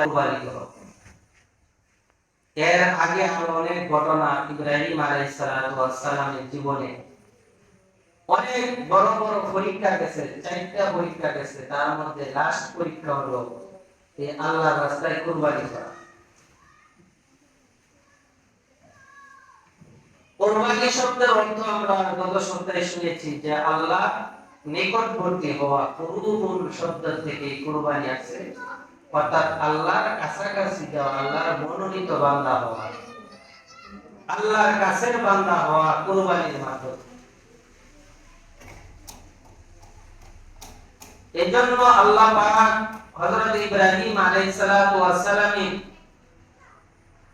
কুরবানি করো এর আগে আরও অনেক ঘটনা ইব্রাহিম আলাইহিস সালাতু ওয়াস সালামের জীবনে অনেক বড় বড় পরীক্ষা গেছে, চারটা পরীক্ষা গেছে, তার মধ্যে লাস্ট পরীক্ষা হলো এই আল্লাহর রাস্তায় কুরবানি করা। কোরবানি শব্দের অর্থ আমরা গত সপ্তাহে শুনেছি যে আল্লাহ নিকটবর্তী হওয়া কুরুবুল শব্দ থেকে কোরবানি আছে অর্থাৎ আল্লাহর কাছাকাছি যাওয়া, আল্লাহর মনোনীত বান্দা হওয়া। আল্লাহর কাছের বান্দা হওয়া কোরবানির মাধ্যমে। এজন্য আল্লাহ পাক হযরত ইব্রাহিম আলাইহিস সালাতু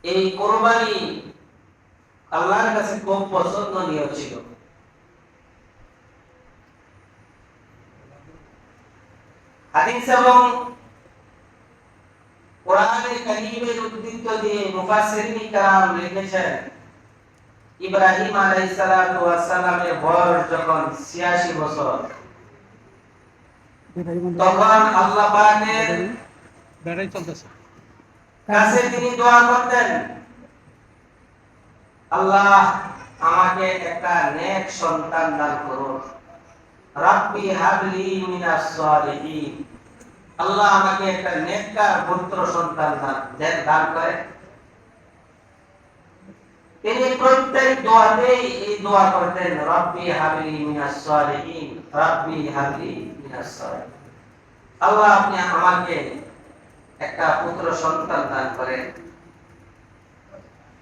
এই কোরবানি আল্লাহর কাছে খুব পছন্দনীয় ছিল। হাদিস এবং কোরআনে কারীমের উদ্ধৃত দিয়ে মুফাসসিরিন کرام লিখেছেন ইব্রাহিম আলাইহিস সালাতু ওয়াস সালামের বয়স যখন 86 বছর তখন আল্লাহ পাকের বেড়াই চলতেছে কাছে তিনি দোয়া করতেন আল্লাহ আমাকে একটা নেক সন্তান দান করুন রাব্বি হাবলি মিনাস সালিহিন আল্লাহ আমাকে একটা নেককার পুত্র সন্তান দান দেন করে। তিনি প্রত্যেক দোয়াতেই এই দোয়া করতেন, রাব্বি হাবলি মিনাস সালিহিন, রাব্বি হাবলি মিনাস সালিহিন। আল্লাহ আপনি আমাকে একটা পুত্র সন্তান দান করেন।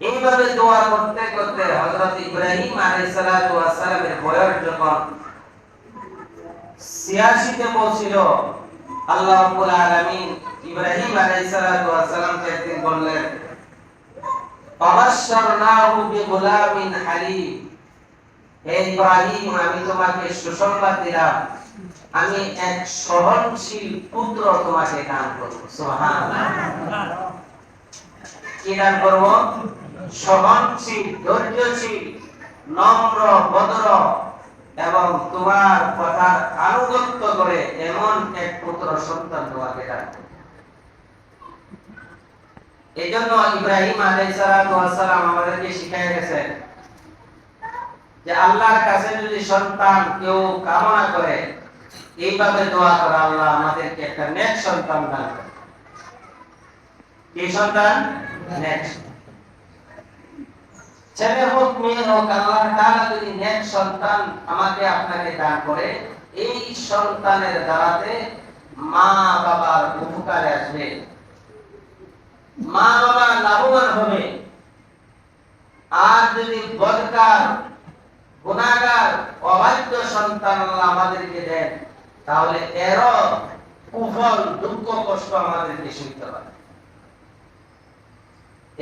এইভাবে দোয়া করতে করতে হযরত ইব্রাহিম আলাইহিস সালাতু ওয়াস সালামের বয়স যখন 86 তে পৌঁছিল আল্লাহ রাব্বুল আলামিন ইব্রাহিম আলাইহিস সালাতু ওয়াস সালামকে একদিন বললেন, ফাবাশশারনাহু বিগুলামিন হালিম। হে ইব্রাহিম, আমি তোমাকে সুসংবাদ দিলাম। আমি এক সহনশীল পুত্র তোমাকে দান করব। সুবহানাল্লাহ। কি দান করব? সহনশীল, ধৈর্যশীল, নম্র, ভদ্র এবং তোমার কথা আনুগত্য করে এমন এক পুত্র সন্তান তোমাকে করব। এই জন্য ইব্রাহিম আলাইহিস সালাম আমাদেরকে শিখিয়ে গেছেন যে আল্লাহর কাছে যদি সন্তান কেউ কামনা করে, এইভাবে দোয়া করে আল্লাহ আমাদেরকে একটা নেক সন্তান দান করে সন্তান? নেক ছেলে হোক, মেয়ে হোক আল্লাহ যদি নেক সন্তান আমাকে আপনাকে দান করে, এই সন্তানের দ্বারাতে মা বাবার উপকারে আসবে। মা বাবা লাভবান হবে। আর যদি বদকার গুণাগার অবাধ্য সন্তান আমাদেরকে দেন, তাহলে এরও কুফল, দুঃখ, কষ্ট আমাদেরকে শুনতে পারে।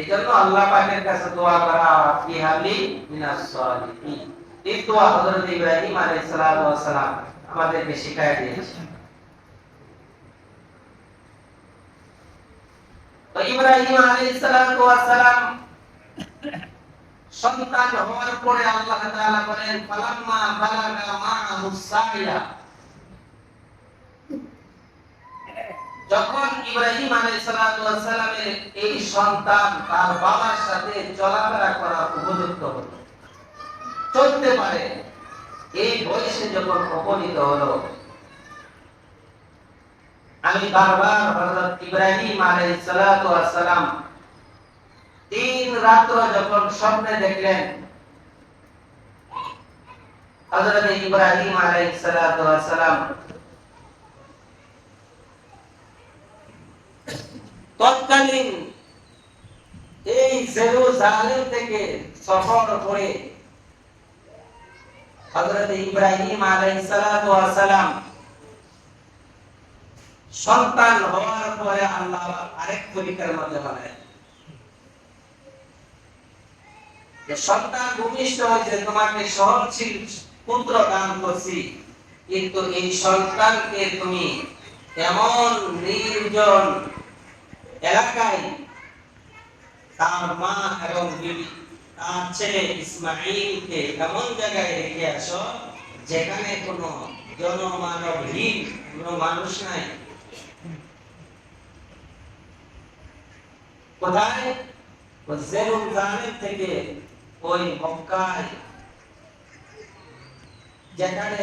এই জন্য আল্লাহ পাকের কাছে দোয়া করা কি হাবলি মিনাস সালিহিন। এই দোয়া হযরত ইব্রাহিম আলাইহিস সালাতু ওয়াস আমাদেরকে শিখায় দিয়েছে। তো ইব্রাহিম আলাইহিস সালাতু ওয়াস সন্তান হওয়ার পরে আল্লাহ তাআলা বলেন, ফালাম্মা বালাগা মা'আহু সাইয়া যখন ইব্রাহিম আলাইহিস সালাতু ওয়াস সালামের এই সন্তান তার বাবার সাথে চলাফেরা করার উপযুক্ত হলো। চলতে পারে। এই বয়সে যখন উপনীত হলো, আমি বারবার ইব্রাহিম আলাইহিস সালাতু সালাম তিন রাত্র যখন স্বপ্নে দেখলেন, হযরত ইব্রাহিম আলাইহিস সালাতু ওয়াস সালাম তৎকালীন এই জেরুজালেম থেকে সফর করে হযরত ইব্রাহিম আলাইহিস সালাম সন্তান হওয়ার পরে আল্লাহ আরেক পরীক্ষার মধ্যে বানায় যে সন্তান ভূমিষ্ঠ হয়েছে তোমাকে সহনশীল পুত্র দান করছি, কিন্তু এই সন্তানকে তুমি এমন নির্জন এলাকায় তার মা এবং বিবি, তার ছেলে ইসমাইলকে এমন জায়গায় রেখে আসো যেখানে কোনো জনমানবহীন কোনো মানুষ নাই। থেকে ওই মক্কায়, যেখানে